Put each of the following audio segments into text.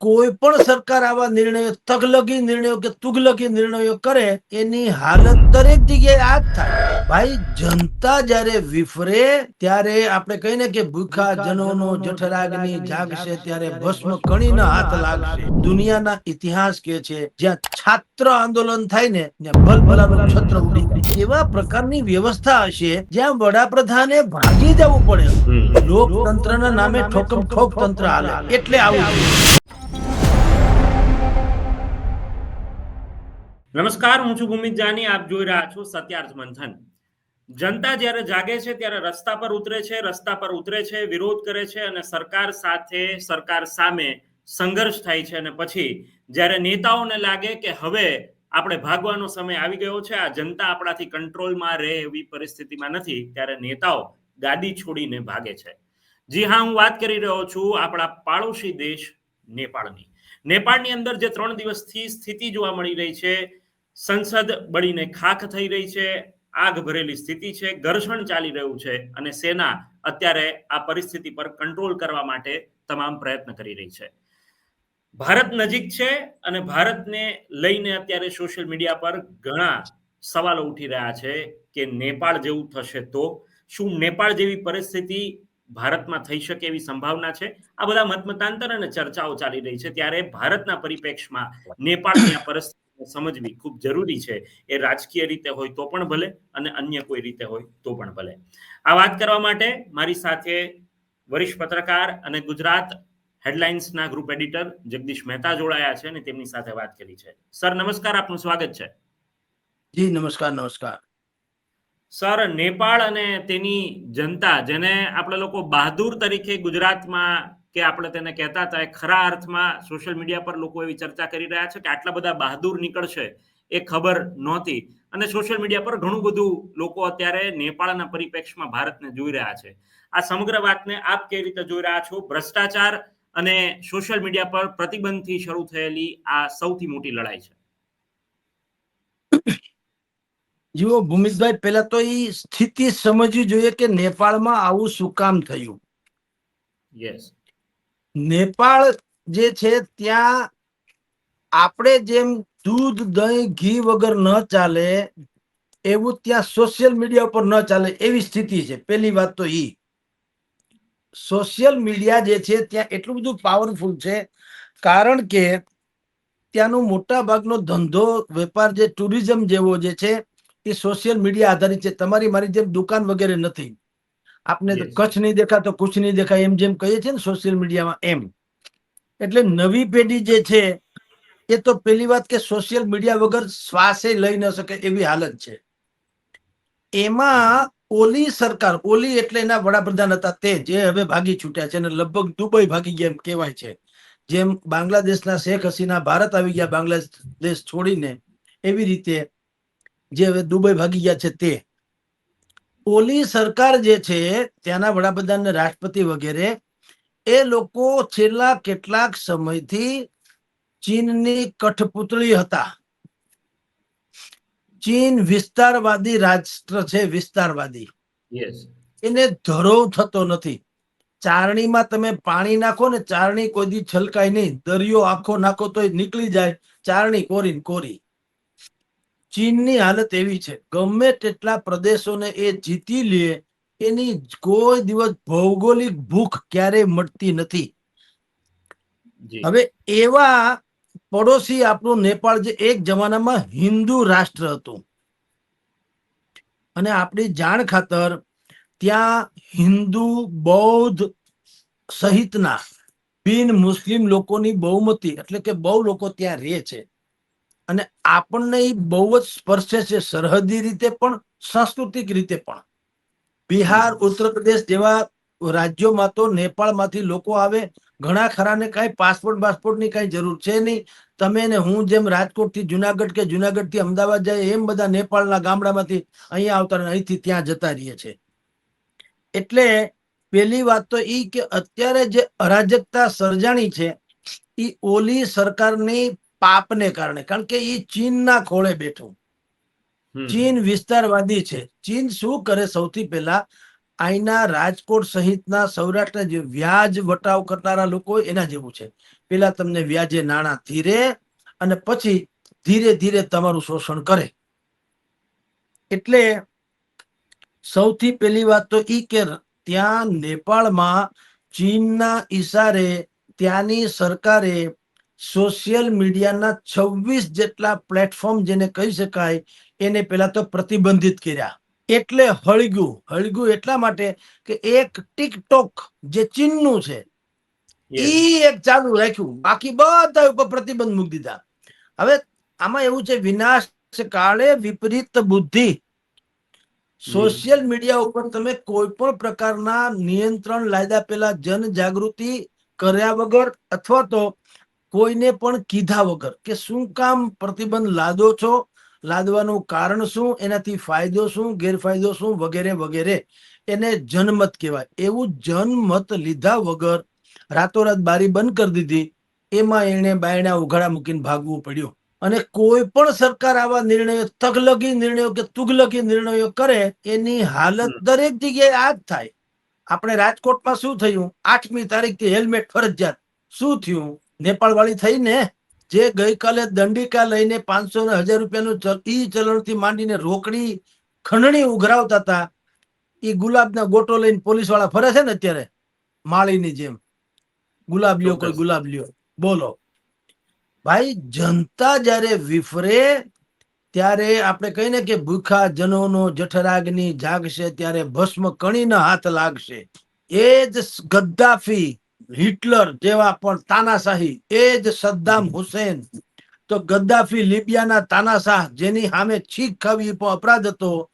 કોઈ પણ સરકાર આવા નિર્ણયો તગલગી નિર્ણયો કે તુગલકી નિર્ણયો કરે એની હાલત દરેક જગ્યાએ આ જ થાય. ભાઈ જનતા જ્યારે વિફરે ત્યારે આપણે કહીને કે ભૂખા જનોનો જઠરાગ્નિ જાગશે ત્યારે ભસ્મ કણીના હાથ લાગશે. દુનિયાના ઇતિહાસ કે છે જ્યાં છાત્ર આંદોલન થાય ને ત્યાં ભલભલાનું છત્ર ઉડી એવા પ્રકારની વ્યવસ્થા હશે જ્યાં વડાપ્રધાને ભાગી જવું પડે. લોકતંત્રના નામે ઠોકમ ઠોક તંત્ર હાલે. એટલે આવું નમસ્કાર, હું છું ભૂમિત જાની, આપ જોઈ રહ્યા છો સત્યાર્થ મંથન. જનતા જ્યારે જાગે છે ત્યારે રસ્તા પર ઉતરે છે, રસ્તા પર ઉતરે છે, વિરોધ કરે છે અને સરકાર સાથે, સરકાર સામે સંઘર્ષ થાય છે અને પછી જ્યારે નેતાઓને લાગે કે હવે આપણે ભાગવાનો સમય આવી ગયો છે, આ જનતા આપણાથી કંટ્રોલમાં રહે એવી પરિસ્થિતિમાં નથી, ત્યારે નેતાઓ ગાદી છોડીને ભાગે છે. જી હા, હું વાત કરી રહ્યો છું આપણા પાડોશી દેશ નેપાળની. નેપાળની અંદર જે ત્રણ દિવસથી સ્થિતિ જોવા મળી રહી છે સંસદ બળીને ખાખ થઈ રહી છે, આગ ભરેલી સ્થિતિ છે, ઘર્ષણ ચાલી રહ્યું છે અને સેના અત્યારે આ પરિસ્થિતિ પર કંટ્રોલ કરવા માટે તમામ પ્રયત્ન કરી રહી છે. ભારત નજીક છે અને ભારતને લઈને અત્યારે સોશિયલ મીડિયા પર ઘણા સવાલો ઉઠી રહ્યા છે કે નેપાળ જેવું થશે તો? શું નેપાળ જેવી પરિસ્થિતિ ભારતમાં થઈ શકે એવી સંભાવના છે? આ બધા મતમતાંતર અને ચર્ચાઓ ચાલી રહી છે ત્યારે ભારતના પરિપ્રેક્ષમાં નેપાળની આ પરિસ્થિતિને સમજવી ખૂબ જરૂરી છે. એ રાજકીય રીતે હોય તો પણ ભલે અને અન્ય કોઈ રીતે હોય તો પણ ભલે. આ વાત કરવા માટે મારી સાથે વરિષ્ઠ પત્રકાર અને ગુજરાત હેડલાઇન્સના ગ્રુપ એડિટર જગદીશ મહેતા જોડાયા છે અને તેમની સાથે વાત કરી છે. સર નમસ્કાર આપનું સ્વાગત છે. જી નમસ્કાર નમસ્કાર. સર નેપાળ અને તેની જનતા જેને આપણે લોકો બહાદુર તરીકે ગુજરાતમાં કે આપણે તેને કહેતા હતા એ ખરા અર્થમાં સોશિયલ મીડિયા પર લોકો એવી ચર્ચા કરી રહ્યા છે કે આટલા બધા બહાદુર નીકળશે એ ખબર નહોતી. અને સોશિયલ મીડિયા પર ઘણું બધું લોકો અત્યારે નેપાળના પરિપ્રેક્ષમાં ભારતને જોઈ રહ્યા છે. આ સમગ્ર વાતને આપ કઈ રીતે જોઈ રહ્યા છો? ભ્રષ્ટાચાર અને સોશિયલ મીડિયા પર પ્રતિબંધથી શરૂ થયેલી આ સૌથી મોટી લડાઈ છે. જુઓ ભૂમિતભાઈ પહેલા તો એ સ્થિતિ સમજવી જોઈએ કે નેપાળમાં આવું શું કામ થયું? યસ નેપાળ જે છે, ત્યાં આપણે જેમ દૂધ, દહીં, ઘી વગર ન ચાલે, એવું ત્યાં સોશિયલ મીડિયા ઉપર ન ચાલે એવી સ્થિતિ છે. પહેલી વાત તો ઈ. સોશિયલ મીડિયા જે છે, ત્યાં એટલું બધું પાવરફુલ છે, કારણ કે ત્યાંનો મોટા ભાગનો ધંધો, વેપાર જે ટુરિઝમ જેવો જે છે, એ સોશિયલ મીડિયા આધારિત છે. તમારી મારી જેમ દુકાન વગેરે નથી. આપને તો કચ્છ નહીં દેખા તો કુછ નહીં દેખાય એમ જેમ કહીએ છીએ ને સોશિયલ મીડિયામાં એમ. એટલે નવી પેઢી જે છે એ તો પેલી વાત કે સોશિયલ મીડિયા વગર શ્વાસે લઈ ન શકે એવી હાલત છે. એમાં ઓલી સરકાર ઓલી એટલે એના વડાપ્રધાન હતા તે જે હવે ભાગી છૂટ્યા છે અને લગભગ દુબઈ ભાગી ગયા એમ કહેવાય છે. જેમ બાંગ્લાદેશના શેખ હસીના ભારત આવી ગયા બાંગ્લાદેશ છોડીને એવી રીતે જે હવે દુબઈ ભાગી ગયા છે તે. ઓલી સરકાર જે છે ત્યાંના વડાપ્રધાન ને રાષ્ટ્રપતિ વગેરે એ લોકો છેલ્લા કેટલાક સમયથી ચીનની કઠપુતળી હતા. ચીન વિસ્તારવાદી રાષ્ટ્ર છે વિસ્તારવાદી. એને ધરોવ થતો નથી. ચારણીમાં તમે પાણી નાખો ને ચારણી કોઈ દી છલકાય નહીં. દરિયો આખો નાખો તો નીકળી જાય. ચારણી કોરી કોરી. ચીનની હાલત એવી છે. ગમે તેટલા પ્રદેશોને એ જીતી લે એની કોઈ દિવસ ભૌગોલિક ભૂખ ક્યારેય મળતી નથી. હવે એવા પડોશી આપણું નેપાળ જે એક જમાનામાં હિન્દુ રાષ્ટ્ર હતું. અને આપણી જાણ ખાતર ત્યાં હિન્દુ બૌદ્ધ સહિતના બિન મુસ્લિમ લોકોની બહુમતી એટલે કે બહુ લોકો ત્યાં રહે છે. અને આપણને એ બહુ જ સ્પર્શે છે સરહદી રીતે પણ સાંસ્કૃતિક રીતે પણ. બિહાર ઉત્તર પ્રદેશ જેવા રાજ્યોમાં તો નેપાળમાંથી લોકો આવે ઘણા ખરાને કાંઈ પાસપોર્ટ પાસપોર્ટની કાંઈ જરૂર છે નહીં. તમે ને હું જેમ રાજકોટથી જુનાગઢ કે જુનાગઢથી અમદાવાદ જાય એમ બધા નેપાળના ગામડામાંથી અહીંયા આવતા અહીંથી ત્યાં જતા રહીએ છે. એટલે પેલી વાત તો એ કે અત્યારે જે અરાજકતા સર્જાણી છે એ ઓલી સરકારની પાપને કારણે. કારણ કે એ ચીનના ખોળે બેઠું. ચીન વિસ્તારવાદી છે. ચીન શું કરે સૌથી પહેલા? અહીંના રાજકોટ સહિતના સૌરાષ્ટ્રના જે વ્યાજ વટાવ કરનારા લોકો એના જેવું છે. પેલા તમને વ્યાજે નાણાં ધીરે અને પછી ધીરે ધીરે તમારું શોષણ કરે. એટલે સૌથી પહેલી વાત તો ઈ કે ત્યાં નેપાળમાં ચીનના ઈશારે ત્યાંની સરકારે સોશિયલ મીડિયાના છવ્વીસ જેટલા પ્લેટફોર્મ જેને કહી શકાય એને પેલા તો પ્રતિબંધિત કર્યા. એટલે હળગ્યું હળગ્યું એટલા માટે કે એક ટિકટોક જે ચીનનું છે એ એક ચાલુ રાખ્યું. બાકી બધા ઉપર પ્રતિબંધ મૂકી દીધા. હવે આમાં એવું છે વિનાશ કાળે વિપરીત બુદ્ધિ. સોશિયલ મીડિયા ઉપર તમે કોઈ પણ પ્રકારના નિયંત્રણ લાયદા પેલા જન જાગૃતિ કર્યા વગર અથવા તો કોઈને પણ કીધા વગર કે શું કામ પ્રતિબંધ લાદો છો? લાદવાનું કારણ શું? એનાથી ફાયદો શું? ગેરફાયદો શું? વગેરે વગેરે. એને જનમત કહેવાય. એવું જનમત લીધા વગર રાતોરાત બારી બંધ કરી દીધી એમાં એને બાયણા ઉઘાડા મૂકીને ભાગવું પડ્યું. અને કોઈ પણ સરકાર આવા નિર્ણયો તગલગી નિર્ણયો કે તુગલકી નિર્ણયો કરે એની હાલત દરેક જગ્યાએ આ જ થાય. આપણે રાજકોટમાં શું થયું? આઠમી તારીખથી હેલ્મેટ ફરજિયાત. શું થયું? નેપાળ વાળી થઈ ને જે ગઈકાલે દંડિકા લઈને પાંચસો ને હજાર રૂપિયાનું ઈ ચલણથી માંડીને રોકડી ખંડણી ઉઘરાવતા હતા એ ગુલાબના ગોટો લઈને પોલીસવાળા ફરે છે ને અત્યારે માળીની જેમ. ગુલાબ લ્યો કોઈ ગુલાબ લ્યો બોલો. ભાઈ જનતા જ્યારે વિફરે ત્યારે આપણે કહીને કે ભૂખા જનોનો જઠરાગ્નિ જાગશે ત્યારે ભસ્મ કણીના હાથ લાગશે. એ જ ગદ્દાફી હિટલર જેવા પણ તાનાશાહી, એ જ સદ્દામ હુસેન. તો ગદ્દાફી લિબિયાના તાનાશાહ જેની સામે છીક ખાવી અપરાધ હતો,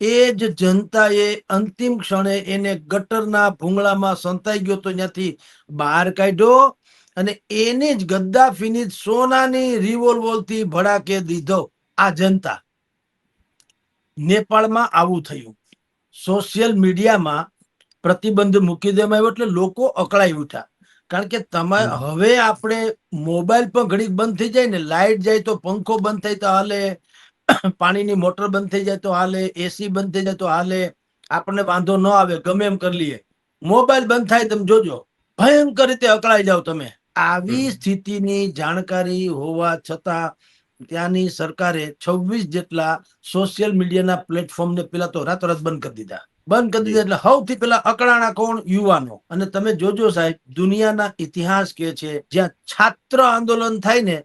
એ જ જનતાએ અંતિમ ક્ષણે એને ગટરના ભૂંગળામાં સંતાઈ ગયો તો ત્યાંથી બહાર કાઢ્યો અને એને જ ગદ્દાફીની સોનાની રિવોલ્વરથી ભડાકે દીધો આ જનતા. નેપાળમાં આવું થયું. સોશિયલ મીડિયામાં પ્રતિબંધ મૂકી દેવામાં આવ્યો એટલે લોકો અકળાઈ ઉઠ્યા. કારણ કે તમારે હવે આપણે મોબાઈલ પણ ઘડીક બંધ થઈ જાય ને લાઈટ જાય તો પંખો બંધ થાય તો હાલે પાણીની મોટર બંધ થઈ જાય તો હાલે એસી બંધ થઈ જાય તો હાલે આપણને વાંધો ન આવે ગમે એમ કરી લઈએ. મોબાઈલ બંધ થાય તમે જોજો. ભયંકર રીતે અકળાઈ જાવ તમે. આવી સ્થિતિની જાણકારી હોવા છતાં ત્યાંની સરકારે છવ્વીસ જેટલા સોશિયલ મીડિયાના પ્લેટફોર્મને પેલા તો રાતોરાત બંધ કરી દીધા. બંધ કરી દીધા એટલે સૌથી પેલા અકળાણા કોણ? યુવાનો. અને તમે જોજો સાહેબ દુનિયાના ઇતિહાસ કે છે જ્યાં છાત્ર આંદોલન થાય ને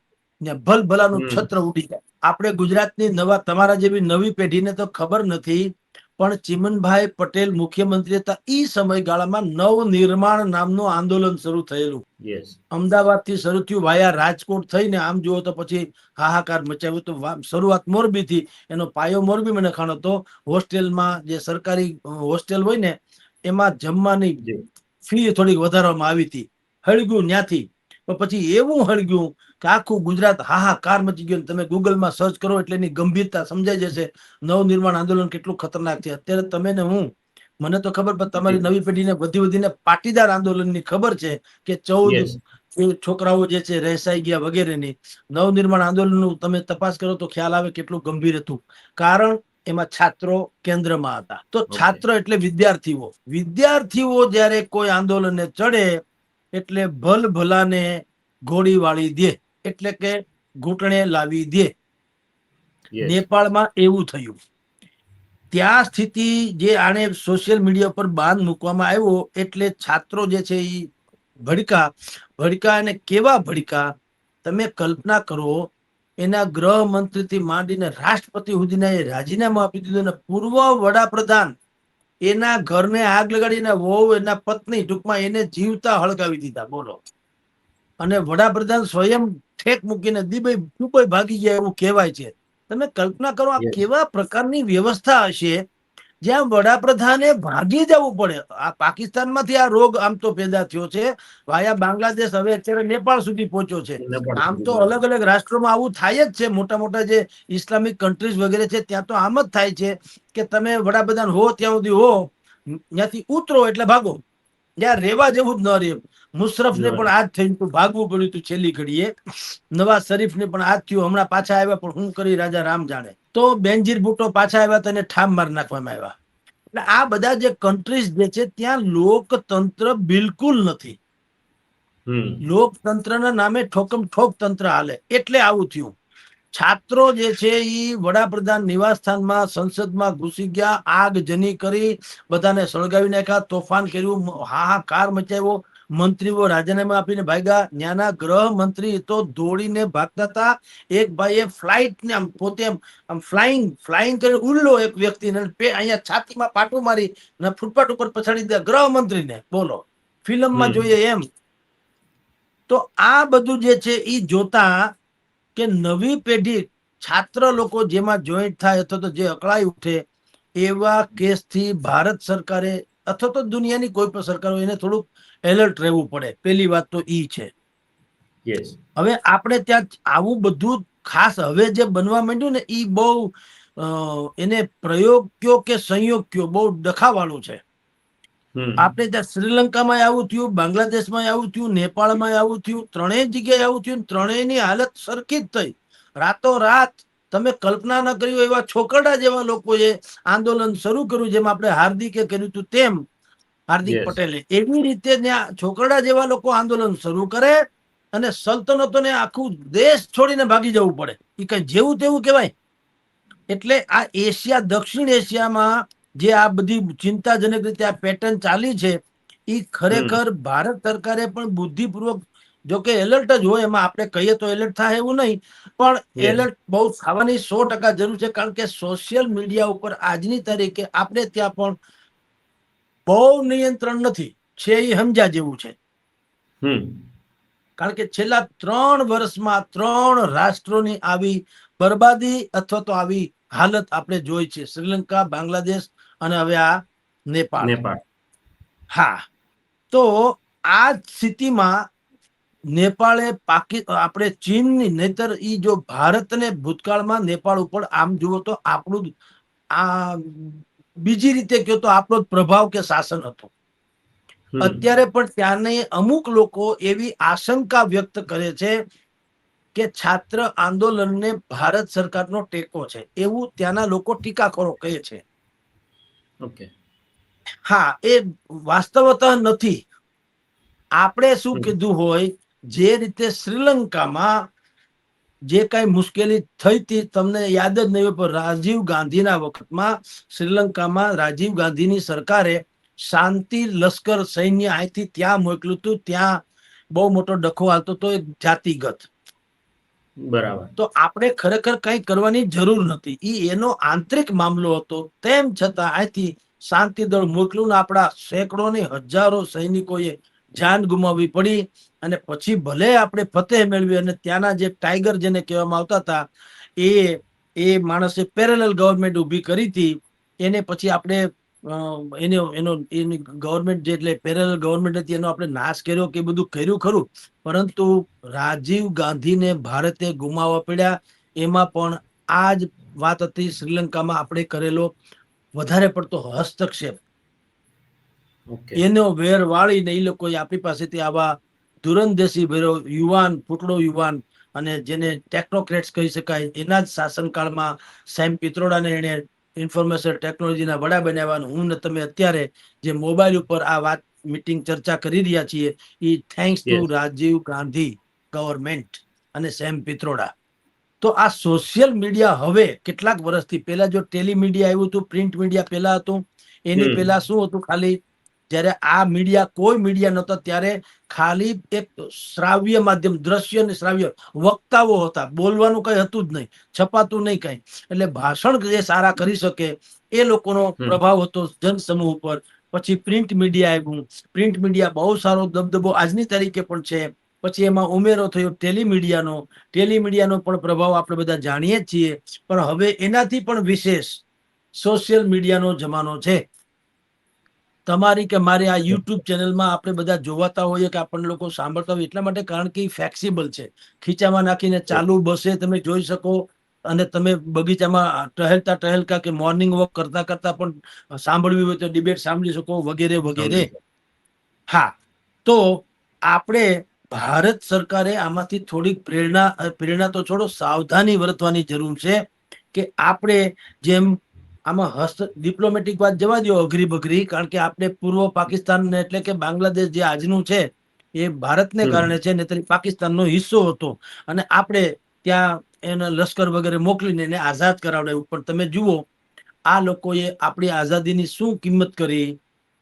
ત્યાં ભલભલાનું ભલાનું છત્ર ઉડી જાય. આપણે ગુજરાતની નવા તમારા જેવી નવી પેઢીને તો ખબર નથી પણ ચિમનભાઈ પટેલ મુખ્યમંત્રી હતા એ સમયગાળામાં નવ નિર્માણ નામનું આંદોલન શરૂ થયેલું. અમદાવાદથી શરૂ થયું વાયા રાજકોટ થઈને આમ જુઓ તો પછી હાહાકાર મચાવ્યો તો શરૂઆત મોરબી થી એનો પાયો મોરબી મને ખાણો તો હોસ્ટેલમાં જે સરકારી હોસ્ટેલ હોય ને એમાં જમવાની જી. ફી થોડીક વધારવામાં આવી હતી. હળગ્યું ત્યાંથી પણ પછી એવું હળગ્યું કે આખું ગુજરાત હાહાકાર મચી ગયું તમે ગૂગલમાં સર્ચ કરો એટલે એની ગંભીરતા સમજાઈ જશે. નવનિર્માણ આંદોલન કેટલું ખતરનાક છે. અત્યારે તમે ને હું મને તો ખબર પણ તમારી નવી પેઢીને વધી વધીને પાટીદાર આંદોલનની ખબર છે કે ચૌદ છોકરાઓ જે છે રહેસાઈ ગયા વગેરેની. નવનિર્માણ આંદોલનનું તમે તપાસ કરો તો ખ્યાલ આવે કેટલું ગંભીર હતું. કારણ એમાં છાત્રો કેન્દ્રમાં હતા. તો છાત્ર એટલે વિદ્યાર્થીઓ. વિદ્યાર્થીઓ જ્યારે કોઈ આંદોલનને ચડે એટલે ભલ ભલાને ઘોડી વાળી દે એટલે કે ઘૂંટણે લાવી દે. નેપાળમાં એવું થયું. ત્યાં સ્થિતિ જે આને સોશિયલ મીડિયા પર બાંધ મૂકવામાં આવ્યો એટલે છાત્રો જે છે એ ભડકા ભડકા અને કેવા ભડકા તમે કલ્પના કરો એના ગૃહમંત્રીથી માંડીને રાષ્ટ્રપતિ સુધીના એ રાજીનામું આપી દીધું અને પૂર્વ વડાપ્રધાન એના ઘરને આગ લગાડીને વહુ એના પત્ની ટૂંકમાં એને જીવતા હળગાવી દીધા બોલો અને વડાપ્રધાન સ્વયં ઠેક મૂકીને દુબઈ દુબઈ ભાગી ગયા એવું કહેવાય છે તમે કલ્પના કરો આ. કેવા પ્રકારની વ્યવસ્થા હશે જ્યાં વડાપ્રધાને ભાગી જવું પડે. આ પાકિસ્તાનમાંથી આ રોગ આમ તો પેદા થયો છે. વાયા બાંગ્લાદેશ હવે અત્યારે નેપાળ સુધી પહોંચ્યો છે. આમ તો અલગ અલગ રાષ્ટ્રોમાં આવું થાય જ છે. મોટા મોટા જે ઇસ્લામિક કન્ટ્રીઝ વગેરે છે ત્યાં તો આમ જ થાય છે કે તમે વડાપ્રધાન હો ત્યાં સુધી હો ત્યાંથી ઉતરો એટલે ભાગો. જ્યાં રેવા જેવું જ ન રહે. મુશરફને ને પણ આ જ થયું હતું ભાગવું પડ્યું હતું છેલ્લી ઘડીએ. નવાઝ શરીફને પણ આ જ થયું. હમણાં પાછા આવ્યા પણ હું કરી રાજા રામ જાણે? તો બેનજીર ભુટ્ટો પાછા આવ્યા તો એને ઠામ માર નાખવામાં આવ્યા. એટલે આ બધા જે કન્ટ્રીઝ જે છે ત્યાં લોકતંત્ર બિલકુલ નથી. લોકતંત્રના નામે ઠોકમ ઠોક તંત્ર હાલે. એટલે આવું થયું. છાત્રો જે છે એ વડાપ્રધાન નિવાસસ્થાનમાં સંસદમાં ઘૂસી ગયા આગ જની કરી બધાને સળગાવી નાખ્યા તોફાન કર્યું હાહાકાર મચાવ્યો. મંત્રીઓ રાજીનામા આપીને ભાગ્યા. ન્યાના ગ્રહ મંત્રી તો દોડીને ભાગતા હતા. એક ભાઈએ ફ્લાઇટ ને આમ પોતે આમ ફ્લાઇંગ ફ્લાઇંગ કરી ઉડલો એક વ્યક્તિને અહીંયા છાતીમાં પાટું મારી અને ફૂટપાટ ઉપર પછાડી દીધા. ગૃહ મંત્રીને બોલો. ફિલ્મમાં જોઈએ એમ. તો આ બધું જે છે એ જોતા કે નવી પેઢી છાત્ર લોકો જેમાં જોઈન્ટ થાય અથવા તો જે અકળાઈ ઉઠે એવા કેસથી ભારત સરકારે અથવા તો દુનિયાની કોઈ પણ સરકાર હોય એને થોડુંક એલર્ટ રહેવું પડે. પેલી વાત તો ઈ છે. હવે આપણે ત્યાં આવું બધું ખાસ હવે જે બનવા માંડ્યું ને ઈ બહુ એને પ્રયોગ કયો કે સંયોગ કયો બહુ ડખાવાળું છે. આપણે ત્યાં શ્રીલંકામાં આવું થયું બાંગ્લાદેશમાં આવું થયું નેપાળમાં આવું થયું ત્રણેય જગ્યાએ આવું થયું ત્રણેયની હાલત સરખી જ થઈ. રાતો રાત તમે કલ્પના ન કરી હોય એવા છોકરડા જેવા લોકોએ આંદોલન શરૂ કર્યું જેમ આપણે હાર્દિકે કર્યું હતું તેમ. હાર્દિક પટેલે એવી રીતે ત્યાં છોકરડા જેવા લોકો આંદોલન શરૂ કરે અને સલ્તનતોને આખું દેશ છોડીને ભાગી જવું પડે. એ કઈ જેવું તેવું કહેવાય. એટલે આ એશિયા દક્ષિણ એશિયામાં જે આ બધી ચિંતાજનક રીતે આ પેટર્ન ચાલી છે એ ખરેખર ભારત સરકારે પણ બુદ્ધિપૂર્વક જો કે એલર્ટ જ હોય એમાં આપણે કહીએ તો એલર્ટ થાય એવું નહીં પણ એલર્ટ બહુ થવાની સો ટકા જરૂર છે કારણ કે સોશિયલ મીડિયા ઉપર આજની તારીખે આપણે ત્યાં પણ બહુ નિયંત્રણ નથી. છે એ સમજ્યા જેવું છે. કારણ કે છેલ્લા ત્રણ વર્ષમાં ત્રણ રાષ્ટ્રોની આવી બરબાદી અથવા તો આવી હાલત આપણે જોઈ છે. શ્રીલંકા બાંગ્લાદેશ અને હવે આ નેપાળ. નેપાળ. હા. તો આ સ્થિતિમાં નેપાળે પાકી આપણે ચીનની નહીતર ઈ જો ભારતને ભૂતકાળમાં નેપાળ ઉપર આમ જુઓ તો આપણું આ બીજી રીતે કહો તો આપણો પ્રભાવ કે શાસન હતો. અત્યારે પણ ત્યાંને અમુક લોકો એવી આશંકા વ્યક્ત કરે છે કે છાત્ર આંદોલનને ભારત સરકારનો ટેકો છે. એવું ત્યાંના લોકો ટીકાખોરો કહે છે. ઓકે. હા એ વાસ્તવત નથી. આપણે શું કીધું હોય જે રીતે શ્રીલંકામાં જે કઈ મુશ્કેલી થઈ હતી તમને યાદ જ નહીં હોય પણ રાજીવ ગાંધીના વખતમાં શ્રીલંકામાં રાજીવ ગાંધીની સરકારે શાંતિ લશ્કર સૈન્ય અહીંથી ત્યાં મોકલ્યું હતું ત્યાં બહુ મોટો ડખો હાલતો હતો એક જાતિગત. બરાબર. તો આપણે ખરેખર કંઈ કરવાની જરૂર નથી. ઈ એનો આંતરિક મામલો હતો. તેમ છતાં અહીંથી શાંતિ દળ મોકલ્યું ને આપણા સેંકડો ને હજારો સૈનિકોએ જાન ગુમાવવી પડી અને પછી ભલે આપણે ફતેહ મેળવી અને ત્યાંના જે ટાઈગર જેને કહેવામાં આવતા હતા, એ એ માણસે પેરેલલ ગવર્મેન્ટ ઊભી કરી હતી. એને પછી આપણે એને, એનો એનો ગવર્મેન્ટ જે એટલે પેરેલલ ગવર્મેન્ટ હતી, એનો આપણે નાશ કર્યો કે બધું કર્યું ખરું. પરંતુ રાજીવ ગાંધીને ભારતે ગુમાવવા પડ્યા. એમાં પણ આ જ વાત હતી. શ્રીલંકામાં આપણે કરેલો વધારે પડતો હસ્તક્ષેપ. એનો વેર વાળીને એ લોકોએ આપણી પાસેથી આવા ધુરંદેશી ભેરો યુવાન ફૂટડો યુવાન અને જેને ટેકનોક્રેટ્સ કહી શકાય એના જ શાસનકાળમાં સેમ પિત્રોડાને એણે ઇન્ફોર્મેશન ટેકનોલોજીના વડા બનાવવાનું હું ને તમે અત્યારે જે મોબાઈલ ઉપર આ વાત મીટિંગ ચર્ચા કરી રહ્યા છીએ એ thanks to Rajiv Gandhi government અને સેમ પિત્રોડા. તો આ સોશિયલ મીડિયા હવે કેટલાક વર્ષથી પહેલા જો ટેલિમીડિયા આવ્યું હતું પ્રિન્ટ મીડિયા પહેલા હતું એની. પહેલા શું હતું ખાલી? જ્યારે આ મીડિયા કોઈ મીડિયા નહોતા ત્યારે ખાલી એક શ્રાવ્ય માધ્યમ દ્રશ્ય અને શ્રાવ્ય વક્તાઓ હતા. બોલવાનું કઈ હતું જ નહીં છપાતું નહીં કઈ. એટલે ભાષણ જે સારા કરી શકે એ લોકોનો પ્રભાવ હતો જનસમૂહ ઉપર. પછી પ્રિન્ટ મીડિયા આવ્યું. પ્રિન્ટ મીડિયા બહુ સારો દબદબો આજની તારીખે પણ છે. પછી એમાં ઉમેરો થયો ટેલિમીડિયાનો. ટેલિમીડિયાનો પણ પ્રભાવ આપણે બધા જાણીએ જ છીએ. પણ હવે એનાથી પણ વિશેષ સોશિયલ મીડિયાનો જમાનો છે. તમારી કે મારી આ યુટ્યુબ ચેનલમાં આપણે બધા જોવાતા હોઈએ કે આપણને લોકો સાંભળતા હોય એટલા માટે કારણ કે ફ્લેક્સિબલ છે. ખીચામાં નાખીને ચાલુ બસે તમે જોઈ શકો અને તમે બગીચામાં ટહેલતા ટહેલતા કે મોર્નિંગ વોક કરતા કરતા પણ સાંભળવી હોય તો ડિબેટ સાંભળી શકો વગેરે વગેરે. હા. તો આપણે ભારત સરકારે આમાંથી થોડીક પ્રેરણા પ્રેરણા તો છોડો સાવધાની વર્તવાની જરૂર છે કે આપણે જેમ આમાં હસ્ત ડિપ્લોમેટિક વાત જવા દો અઘરી બઘરી કારણ કે આપણે પૂર્વ પાકિસ્તાન એટલે કે બાંગ્લાદેશ જે આજનું છે એ ભારતને કારણે છે નહીતર પાકિસ્તાનનો હિસ્સો હતો. અને આપણે ત્યાં એના લશ્કર વગેરે મોકલીને એને આઝાદ કરાવડાવ્યું. પણ તમે જુઓ આ લોકોએ આપણી આઝાદીની શું કિંમત કરી?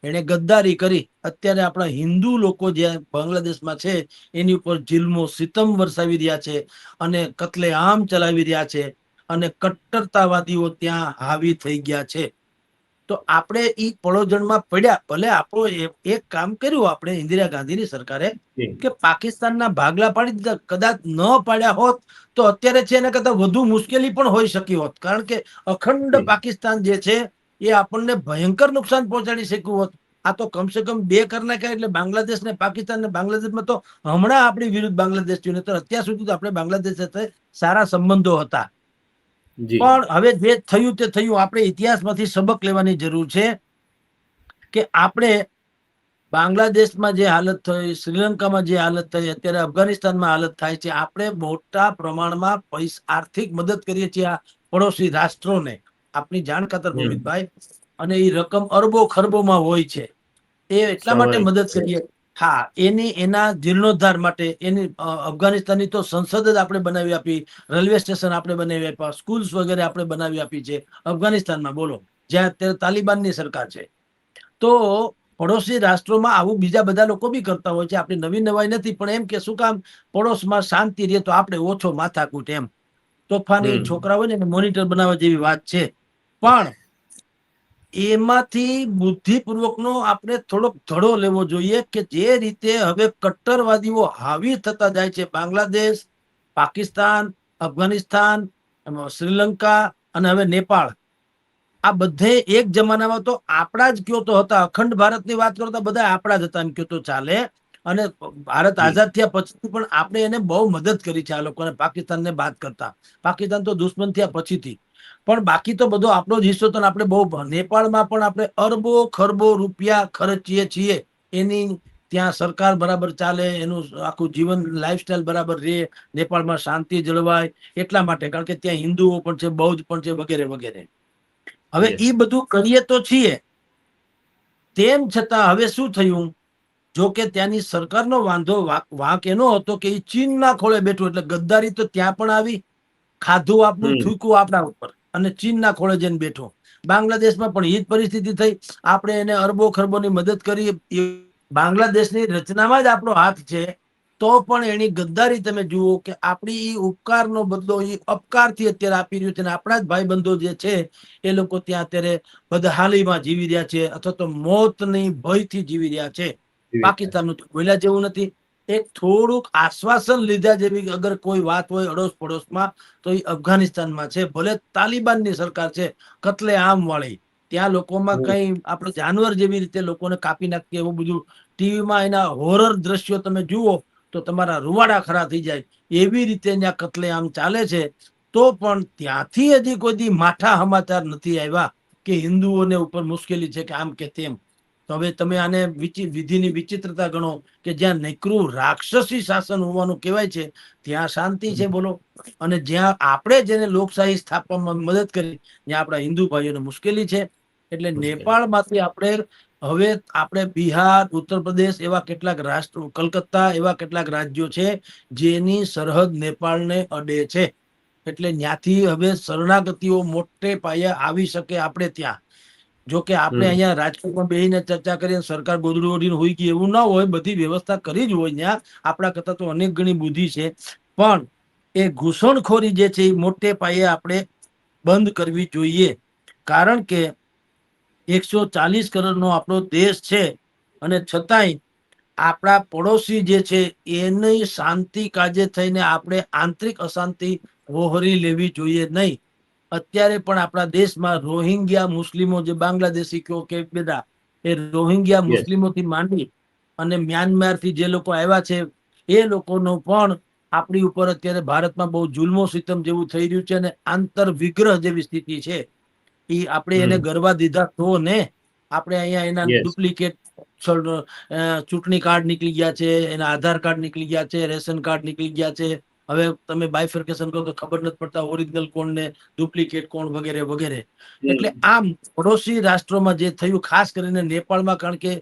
એને ગદ્દારી કરી. અત્યારે આપણા હિન્દુ લોકો જે બાંગ્લાદેશમાં છે એની ઉપર જિલ્મો સિતમ વરસાવી રહ્યા છે અને કતલેઆમ ચલાવી રહ્યા છે. અને કટ્ટરતાવાદીઓ ત્યાં હાવી થઈ ગયા છે. તો આપણે ઈ પડોજણમાં પડ્યા ભલે આપણો એક કામ કર્યું આપણે ઇન્દિરા ગાંધીની સરકારે કે પાકિસ્તાનના ભાગલા પાડી દીધા કદાચ ન પાડ્યા હોત તો અત્યારે છે એના કરતા વધુ મુશ્કેલી પણ હોઈ શકી હોત. કારણ કે અખંડ પાકિસ્તાન જે છે એ આપણને ભયંકર નુકસાન પહોંચાડી શક્યું હોત. આ તો કમસે કમ બે કરી નાખ્યા એટલે બાંગ્લાદેશ ને પાકિસ્તાન ને બાંગ્લાદેશમાં તો હમણાં આપણી વિરુદ્ધ બાંગ્લાદેશ થયું અત્યાર સુધી તો આપણે બાંગ્લાદેશ સાથે સારા સંબંધો હતા. પણ હવે જે થયું તે થયું આપણે ઇતિહાસમાંથી સબક લેવાની જરૂર છે કે આપણે બાંગ્લાદેશમાં જે હાલત થઈ શ્રીલંકામાં જે હાલત થઈ અત્યારે અફઘાનિસ્તાનમાં હાલત થાય છે આપણે મોટા પ્રમાણમાં પૈસા આર્થિક મદદ કરીએ છીએ આ પડોશી રાષ્ટ્રોને. આપની જાણ ખાતર હમ. અને એ રકમ અરબો ખરબોમાં હોય છે. એ એટલા માટે મદદ કરીએ. હા એની એના જીર્ણોદ્ધાર માટે એની અફઘાનિસ્તાનની તો સંસદ જ આપણે બનાવી આપી રેલવે સ્ટેશન આપણે બનાવી આપ્યા સ્કૂલ્સ વગેરે આપણે બનાવી આપી છે અફઘાનિસ્તાનમાં બોલો. જ્યાં અત્યારે તાલિબાનની સરકાર છે. તો પડોશી રાષ્ટ્રોમાં આવું બીજા બધા લોકો બી કરતા હોય છે આપણી નવી નવાઈ નથી પણ એમ કે શું કામ પડોશમાં શાંતિ રહે તો આપણે ઓછો માથાકૂટ એમ. તોફાની. છોકરા હોય ને મોનિટર બનાવવા જેવી વાત છે. પણ એમાંથી બુદ્ધિપૂર્વકનો આપણે થોડોક ધડો લેવો જોઈએ કે જે રીતે હવે કટ્ટરવાદીઓ હાવી થતા જાય છે. બાંગ્લાદેશ, પાકિસ્તાન, અફઘાનિસ્તાન શ્રીલંકા અને હવે નેપાળ. આ બધે એક જમાનામાં તો આપણા જ કયો તો હતા. અખંડ ભારતની વાત કરો તો બધા આપણા જ હતા એમ કયો તો ચાલે. અને ભારત આઝાદ થયા પછી પણ આપણે એને બહુ મદદ કરી છે આ લોકોને. પાકિસ્તાનને બાદ કરતા. પાકિસ્તાન તો દુશ્મન થયા પછીથી. પણ બાકી તો બધો આપણો જ હિસ્સો તો આપણે બહુ નેપાળમાં પણ આપણે અરબો ખરબો રૂપિયા ખર્ચીએ છીએ. એની ત્યાં સરકાર બરાબર ચાલે એનું આખું જીવન લાઈફસ્ટાઈલ બરાબર રહે નેપાળમાં શાંતિ જળવાય એટલા માટે. કારણ કે ત્યાં હિન્દુઓ પણ છે બૌદ્ધ પણ છે વગેરે વગેરે. હવે એ બધું કરીએ તો છીએ. તેમ છતાં હવે શું થયું? જો કે ત્યાંની સરકારનો વાંધો વાંક એનો હતો કે એ ચીનના ખોળે બેઠું એટલે ગદ્દારી તો ત્યાં પણ આવી. ખાધું આપણું. થૂકવું આપણા ઉપર. અને ચીનના ખોળે જઈને બેઠો. બાંગ્લાદેશમાં પણ એ જ પરિસ્થિતિ થઈ. આપણે એને અરબો ખરબોની મદદ કરી બાંગ્લાદેશની રચનામાં જ આપણો હાથ છે. તો પણ એની ગદ્દારી તમે જુઓ કે આપણી એ ઉપકારનો બદલો એ અપકારથી અત્યારે આપી રહ્યું છે અને આપણા જ ભાઈબંધો જે છે એ લોકો ત્યાં અત્યારે બદહાલીમાં જીવી રહ્યા છે અથવા તો મોતની ભયથી જીવી રહ્યા છે. પાકિસ્તાનનું બોલ્યા જેવું નથી. એક થોડુંક આશ્વાસન લીધા જેવી અગર કોઈ વાત હોય અડોશ પડોશમાં તો એ અફઘાનિસ્તાનમાં છે. ભલે તાલિબાનની સરકાર છે કતલે આમ વાળી. ત્યાં લોકોમાં કઈ આપણે જાનવર જેવી રીતે લોકોને કાપી નાખીએ એવું બધું ટીવીમાં એના હોરર દ્રશ્યો તમે જુઓ તો તમારા રૂવાડા ખરા થઈ જાય. એવી રીતે ત્યાં કતલે આમ ચાલે છે. તો પણ ત્યાંથી હજી કોઈ દી માઠા સમાચાર નથી આવ્યા કે હિન્દુઓને ઉપર મુશ્કેલી છે કે આમ કે તેમ. તો હવે તમે આને વિધિની વિચિત્રતા ગણો કે જ્યાં નૈકરું રાક્ષસી શાસન હોવાનું કહેવાય છે ત્યાં શાંતિ છે બોલો. અને જ્યાં આપણે જેને લોકશાહી સ્થાપવામાં મદદ કરી ત્યાં આપણા હિન્દુ ભાઈઓને મુશ્કેલી છે. એટલે નેપાળમાંથી આપણે હવે આપણે બિહાર ઉત્તર પ્રદેશ એવા કેટલાક રાષ્ટ્રો કલકત્તા એવા કેટલાક રાજ્યો છે જેની સરહદ નેપાળને અડે છે. એટલે ત્યાંથી હવે શરણાગતિઓ મોટે પાયે આવી શકે આપણે ત્યાં. જો કે આપણે અહીંયા રાજકોટમાં બેસીને ચર્ચા કરીએ સરકાર ગોદડું ઓઢીને હોઈ ગઈ એવું ના હોય બધી વ્યવસ્થા કરી જ હોય ત્યાં. આપણા કરતા તો અનેક ગણી બુદ્ધિ છે. પણ એ ઘૂસણખોરી જે છે એ મોટે પાયે આપણે બંધ કરવી જોઈએ. કારણ કે એકસો ચાલીસ કરોડનો આપણો દેશ છે અને છતાંય આપણા પડોશી જે છે એની શાંતિ કાજે થઈને આપણે આંતરિક અશાંતિ વહોરી લેવી જોઈએ નહીં. અત્યારે પણ આપણા દેશમાં રોહિંગ્યા મુસ્લિમો જે બાંગ્લાદેશી કહો કે બધા એ રોહિંગ્યા. મુસ્લિમોથી માંડી અને મ્યાનમારથી જે લોકો આવ્યા છે એ લોકોનો પણ આપણી ઉપર અત્યારે ભારતમાં બહુ જુલ્મો સિતમ જેવું થઈ રહ્યું છે અને આંતર વિગ્રહ જેવી સ્થિતિ છે એ આપણે એને. ગરવા દીધા તો ને આપણે અહીંયા એના. ડુપ્લિકેટ ચૂંટણી કાર્ડ નીકળી ગયા છે એના આધાર કાર્ડ નીકળી ગયા છે રેશન કાર્ડ નીકળી ગયા છે હવે તમે બાયફર્કેશન કહો કે ખબર નથી પડતા ઓરિજિનલ કોણ ને ડુપ્લિકેટ કોણ વગેરે વગેરે. એટલે આમ પડોશી રાષ્ટ્રોમાં જે થયું ખાસ કરીને નેપાળમાં કારણ કે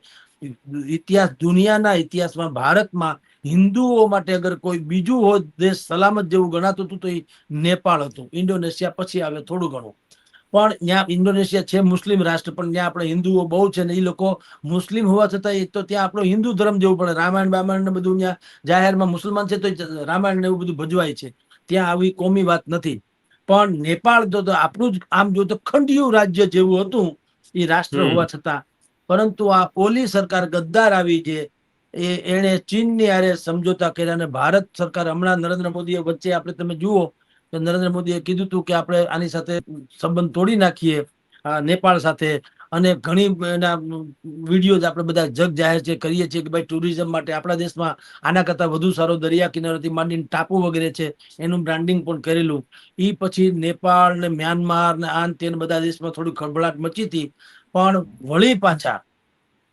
ઇતિહાસ દુનિયાના ઇતિહાસમાં ભારતમાં હિન્દુઓ માટે અગર કોઈ બીજું હોય દેશ સલામત જેવું ગણાતું હતું તો એ નેપાળ હતું. ઇન્ડોનેશિયા પછી આવે થોડું ઘણું. પણ ત્યાં ઇન્ડોનેશિયા છે મુસ્લિમ રાષ્ટ્ર પણ ત્યાં આપણે હિન્દુઓ બહુ છે ને એ લોકો મુસ્લિમ હોવા છતાં એ તો ત્યાં આપણો હિન્દુ ધર્મ જેવું પડે. રામાયણ બામાયણ ને બધું ત્યાં જાહેરમાં મુસલમાન છે તો રામાયણ ને એવું બધું ભજવાય છે. ત્યાં આવી કોમી વાત નથી. પણ નેપાળ તો તો આપણું જ આમ જો તો ખંડિયું રાજ્ય જેવું હતું એ રાષ્ટ્ર હોવા છતાં. પરંતુ આ ઓલી સરકાર ગદ્દાર આવી છે. એ એણે ચીનની આરે સમજોતા કર્યા અને ભારત સરકાર હમણાં નરેન્દ્ર મોદીએ વચ્ચે આપણે તમે જુઓ તો નરેન્દ્ર મોદીએ કીધું હતું કે આપણે આની સાથે સંબંધ તોડી નાખીએ નેપાળ સાથે. અને ઘણી એના વીડિયો આપણે બધા જગ જાહેર છે, કરીએ છીએ કે ભાઈ ટુરિઝમ માટે આપણા દેશમાં આના કરતા વધુ સારો દરિયા કિનારેથી માંડીને ટાપુ વગેરે છે, એનું બ્રાન્ડિંગ પણ કરેલું. એ પછી નેપાળ ને મ્યાનમાર ને આન તે બધા દેશમાં થોડી ખળભળાટ મચી હતી. પણ વળી પાછા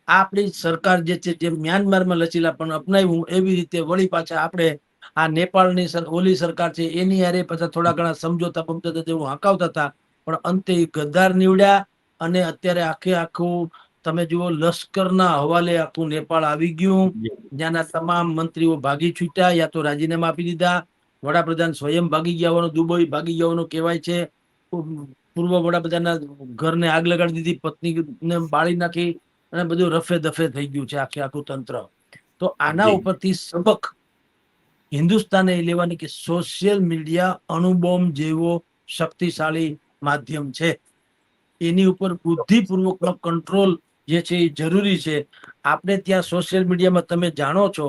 આપણી સરકાર જે છે, જે મ્યાનમારમાં લચીલાપણ અપનાવ્યું, એવી રીતે વળી પાછા આપણે આ નેપાળની ઓલી સરકાર છે એની હારે પછી થોડા ઘણા સમજોતા પમજોતા જેવું હકાવતા હતા. પણ અંતે ગદ્દાર નીવડ્યા અને અત્યારે આખે આખું તમે જુઓ લશ્કરના હવાલે આખું નેપાળ આવી ગયું. જ્યાંના તમામ મંત્રીઓ ભાગી છૂટ્યા યા તો રાજીનામા આપી દીધા. વડાપ્રધાન સ્વયં ભાગી ગયા હોવાનું દુબઈ ભાગી ગયા હોવાનું કહેવાય છે. પૂર્વ વડાપ્રધાનના ઘરને આગ લગાડી દીધી પત્નીને બાળી નાખી અને બધું રફે દફે થઈ ગયું છે આખે આખું તંત્ર. તો આના. ઉપરથી સબક હિન્દુસ્તાને લેવાની કે સોશિયલ મીડિયા અણુબોમ્બ જેવો શક્તિશાળી માધ્યમ છે. એની ઉપર બુદ્ધિપૂર્વકનો કંટ્રોલ જે છે એ જરૂરી છે. આપણે ત્યાં સોશિયલ મીડિયામાં તમે જાણો છો,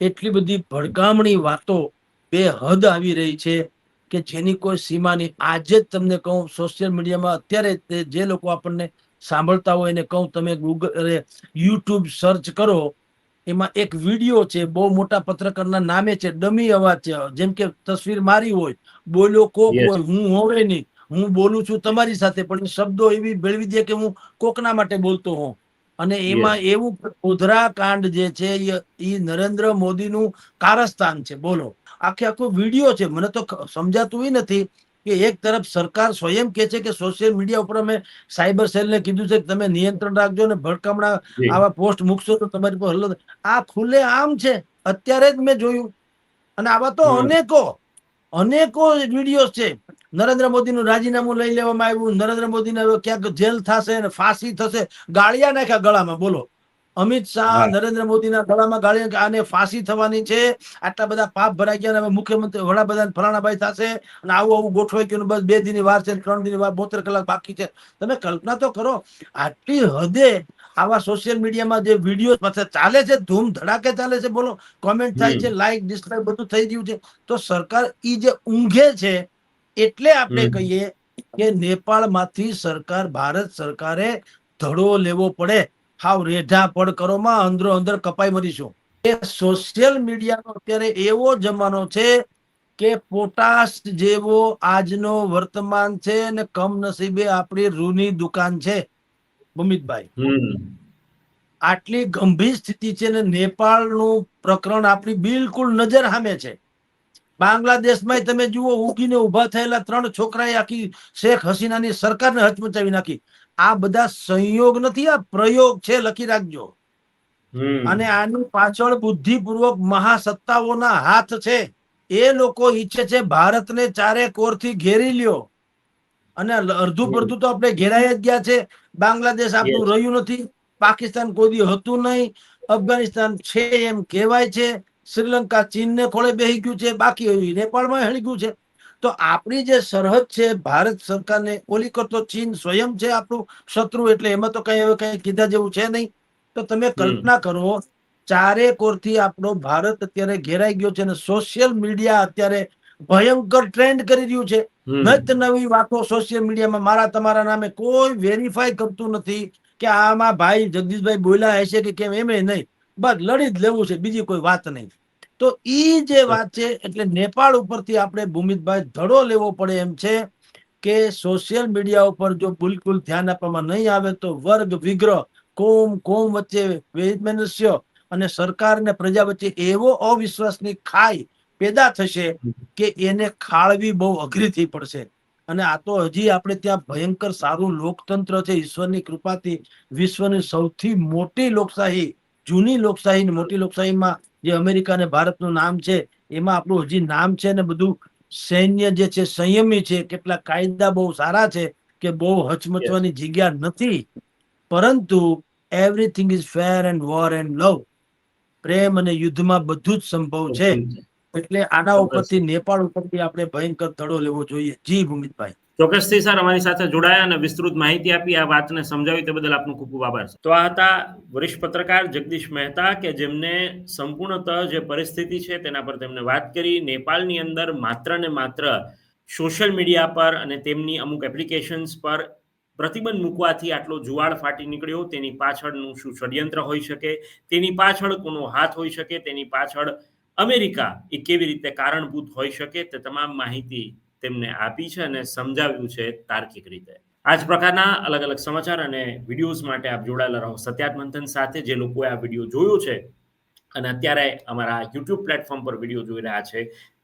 એટલી બધી ભડકામણી વાતો બે હદ આવી રહી છે કે જેની કોઈ સીમા નહીં આજે જ તમને કહું સોશિયલ મીડિયામાં અત્યારે જે લોકો આપણને સાંભળતા હોય એને કહું તમે ગૂગલ યુટ્યુબ સર્ચ કરો એમાં એક વીડિયો છે બહુ મોટા પત્રકારના નામે છે ડમી અવાજ છે. જેમ કે તસવીર મારી હોય બોલ્યો કોક હોય હું હોવે નહીં. હું બોલું છું તમારી સાથે પણ શબ્દો એવી ભેળવી દે કે હું કોકના માટે બોલતો હોઉં. અને એમાં એવું ઉધરા કાંડ જે છે એ- નરેન્દ્ર મોદીનું કારસ્તાન છે. બોલો. આખે આખો વીડિયો છે. મને તો સમજાતું નથી. કે એક તરફ સરકાર સ્વયં કે છે કે સોશિયલ મીડિયા ઉપર અમે સાયબર સેલને કીધું છે કે તમે નિયંત્રણ રાખજો ને ભડકામણા આવા પોસ્ટ મૂકશો તો તમારી પર હલ્લો આ ખુલ્લે આમ છે. અત્યારે જ મેં જોયું. અને આવા તો અનેકો અનેકો વીડિયો છે. નરેન્દ્ર મોદીનું રાજીનામું લઈ લેવામાં આવ્યું. નરેન્દ્ર મોદીને ક્યાંક જેલ થશે ને ફાંસી થશે. ગાળિયા નાખ્યા ગળામાં. બોલો. અમિત શાહ નરેન્દ્ર મોદીના ગળામાં ગાળી કે આને ફાંસી થવાની છે. આટલા બધા પાપ ભરાઈ ગયા હવે મુખ્યમંત્રી વડાપ્રધાન ફલાણાભાઈ થશે અને આવું આવું ગોઠવાઈ ગયું બસ બે દિનની વાર છે ત્રણ દિનની વાર બોતેર કલાક બાકી છે. તમે કલ્પના તો કરો આટલી હદે આવા સોશિયલ મીડિયામાં જે વીડિયો પાછા ચાલે છે ધૂમ ધડાકે ચાલે છે બોલો કોમેન્ટ થાય છે લાઈક ડિસલાઈક બધું થઈ ગયું છે. તો સરકાર ઈ જે ઊંઘે છે એટલે આપણે કહીએ કે નેપાળમાંથી સરકાર ભારત સરકારે ધડો લેવો પડે. હાવ રેઢા પડકરોમાં અંદરો અંદર કપાઈ મરીશું. એ સોશિયલ મીડિયાનો અત્યારે એવો જમાનો છે કે પોટાશ જેવો આજનો વર્તમાન છે ને કમનસીબે આપણી રૂની દુકાન છે. ભૂમિતભાઈ આટલી ગંભીર સ્થિતિ છે ને નેપાળનું પ્રકરણ આપણી બિલકુલ નજર સામે છે. બાંગ્લાદેશમાં તમે જુઓ ઉગીને ઊભા થયેલા ત્રણ છોકરાએ આખી શેખ હસીનાની સરકારને હચમચાવી નાખી. આ બધા સંયોગ નથી આ પ્રયોગ છે લખી રાખજો. અને આની પાછળ બુદ્ધિપૂર્વક મહાસત્તાઓના હાથ છે. એ લોકો ઈચ્છે છે ભારતને ચારે કોરથી ઘેરી લ્યો. અને અડધું પડધું તો આપણે ઘેરાઈ જ ગયા છે. બાંગ્લાદેશ આપણું રહ્યું નથી. પાકિસ્તાન કોઈ હતું નહીં. અફઘાનિસ્તાન છે એમ કહેવાય છે. શ્રીલંકા ચીનને ખોળે બેહી ગયું છે. બાકી નેપાળમાં હળી ગયું છે. તો આપણી જે સરહદ છે ભારત સરકારને ઓલી કરતો ચીન સ્વયં છે આપણું શત્રુ એટલે એમાં તો કઈ હવે કઈ કીધા જેવું છે નહીં. તો તમે કલ્પના કરો ચારે કોરથી આપણો ભારત અત્યારે ઘેરાઈ ગયો છે અને સોશિયલ મીડિયા અત્યારે ભયંકર ટ્રેન્ડ કરી રહ્યું છે. નત નવી વાતો સોશિયલ મીડિયામાં મારા તમારા નામે કોઈ વેરીફાઈ કરતું નથી કે આમાં ભાઈ જગદીશભાઈ બોલ્યા હશે કે કેમ એમ નહીં. બસ લડી જ લેવું છે બીજી કોઈ વાત નહીં. તો ઈ જે વાત છે, એટલે નેપાળ ઉપરથી આપણે ભૂમિતભાઈ ધડો લેવો પડે એમ છે કે સોશિયલ મીડિયા ઉપર જો બિલકુલ ધ્યાન આપવામાં નહીં આવે તો વર્ગ, વિગ્રહ, કોમ કોમ વચ્ચે વૈમનસ્ય અને સરકાર અને પ્રજા વચ્ચે એવો અવિશ્વાસની ખાઈ પેદા થશે કે એને ખાળવી બહુ અઘરી થઈ પડશે. અને આ તો હજી આપણે ત્યાં ભયંકર સારું લોકતંત્ર છે, ઈશ્વરની કૃપાથી વિશ્વની સૌથી મોટી લોકશાહી, જૂની લોકશાહી મોટી લોકશાહીમાં જે અમેરિકા અને ભારતનું નામ છે એમાં આપણું હજી નામ છે ને બધું સૈન્ય જે છે સંયમી છે કેટલા કાયદા બહુ સારા છે કે બહુ હચમચવાની જગ્યા નથી. પરંતુ everything is fair and war and love પ્રેમ અને યુદ્ધમાં બધું જ સંભવ છે. એટલે આના ઉપરથી નેપાળ ઉપરથી આપણે ભયંકર તડો લેવો જોઈએ. જી ભૂમિતભાઈ. ચોક્કસથી સર, અમારી સાથે જોડાયા અને વિસ્તૃત માહિતી આપી, આ વાતને સમજાવી તે બદલ આપનો ખૂબ ખૂબ આભાર તો આ હતા વરિષ્ઠ પત્રકાર જગદીશ મહેતા કે જેમને સંપૂર્ણતઃ જે પરિસ્થિતિ છે તેના પર તેમણે વાત કરી. નેપાળની અંદર માત્ર ને માત્ર સોશિયલ મીડિયા પર અને તેમની અમુક એપ્લિકેશન્સ પર પ્રતિબંધ મૂકવાથી આટલો જુવાળ ફાટી નીકળ્યો. તેની પાછળનું શું ષડયંત્ર હોઈ શકે? તેની પાછળ કોનો હાથ હોઈ શકે? તેની પાછળ અમેરિકા એ કેવી રીતે કારણભૂત હોઈ શકે? તે તમામ માહિતી તેમને આપી છે અને સમજાવ્યું છે તાર્કિક રીતે. આ જ પ્રકારના અલગ અલગ સમાચાર અને વિડીયોઝ માટે આપ જોડાયેલા રહો સત્યાત મંથન સાથે. જે લોકોએ આ વીડિયો જોયો છે અને અત્યારે અમારા યુટ્યુબ પ્લેટફોર્મ પર વીડિયો જોઈ રહ્યા છે,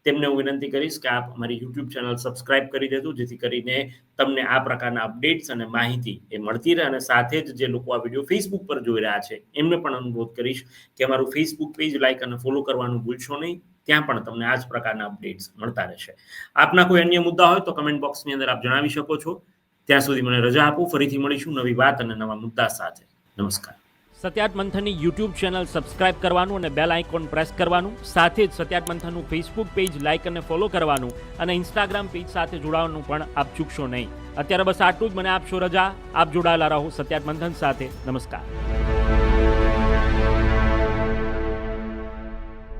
તેમને હું વિનંતી કરીશ કે આપ અમારી યુટ્યુબ ચેનલ સબસ્ક્રાઇબ કરી દેજો, જેથી કરીને તમને આ પ્રકારના અપડેટ્સ અને માહિતી એ મળતી રહે અને સાથે જ જે લોકો આ વીડિયો ફેસબુક પર જોઈ રહ્યા છે, એમને પણ અનુરોધ કરીશ કે અમારું ફેસબુક પેજ લાઇક અને ફોલો કરવાનું ભૂલશો નહીં. ત્યાં પણ તમને આ જ પ્રકારના અપડેટ્સ મળતા રહેશે. આપના કોઈ અન્ય મુદ્દા હોય તો કમેન્ટ બોક્સની અંદર આપ જણાવી શકો છો. ત્યાં સુધી મને રજા આપો. ફરીથી મળીશું નવી વાત અને નવા મુદ્દા સાથે. નમસ્કાર. સત્યાર્થ મંથનની યુટ્યુબ ચેનલ સબસ્ક્રાઇબ કરવાનું અને બેલ આઇકોન પ્રેસ કરવાનું. સાથે જ સત્યાર્થ મંથનનું ફેસબુક પેજ લાઇક અને ફોલો કરવાનું અને ઇન્સ્ટાગ્રામ પેજ સાથે જોડાવાનું પણ આપ ચૂકશો નહીં. અત્યારે બસ આટલું જ. મને આપશો રજા. આપ જોડાયેલા રહો સત્યાર્થ મંથન સાથે. નમસ્કાર.